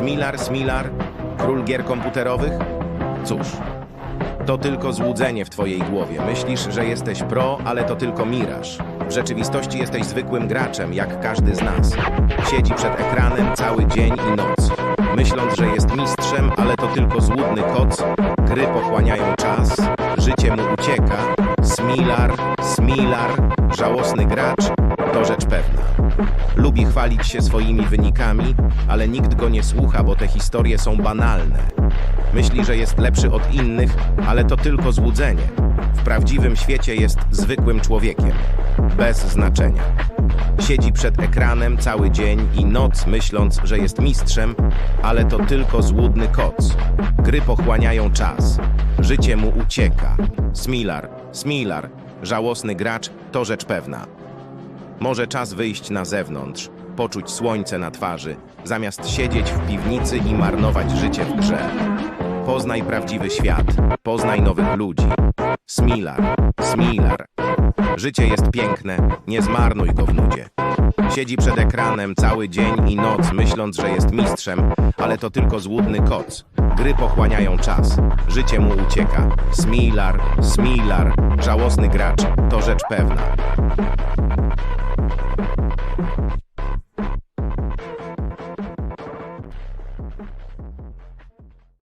Smilar, Smilar, król gier komputerowych? Cóż, to tylko złudzenie w twojej głowie. Myślisz, że jesteś pro, ale to tylko miraż. W rzeczywistości jesteś zwykłym graczem, jak każdy z nas. Siedzi przed ekranem cały dzień i noc. Myśląc, że jest mistrzem, ale to tylko złudny koc. Gry pochłaniają czas, życie mu ucieka. Smilar, Smilar, żałosny gracz, to rzecz pewna. Lubi chwalić się swoimi wynikami, ale nikt go nie słucha, bo te historie są banalne. Myśli, że jest lepszy od innych, ale to tylko złudzenie. W prawdziwym świecie jest zwykłym człowiekiem, bez znaczenia. Siedzi przed ekranem cały dzień i noc, myśląc, że jest mistrzem, ale to tylko złudny koc. Gry pochłaniają czas, życie mu ucieka. Smilar, Smilar, żałosny gracz, to rzecz pewna. Może czas wyjść na zewnątrz, poczuć słońce na twarzy, zamiast siedzieć w piwnicy i marnować życie w grze. Poznaj prawdziwy świat, poznaj nowych ludzi. Smilar, Smilar. Życie jest piękne, nie zmarnuj go w nudzie. Siedzi przed ekranem cały dzień i noc, myśląc, że jest mistrzem, ale to tylko złudny koc. Gry pochłaniają czas, życie mu ucieka. Smilar, Smilar, żałosny gracz, to rzecz pewna. you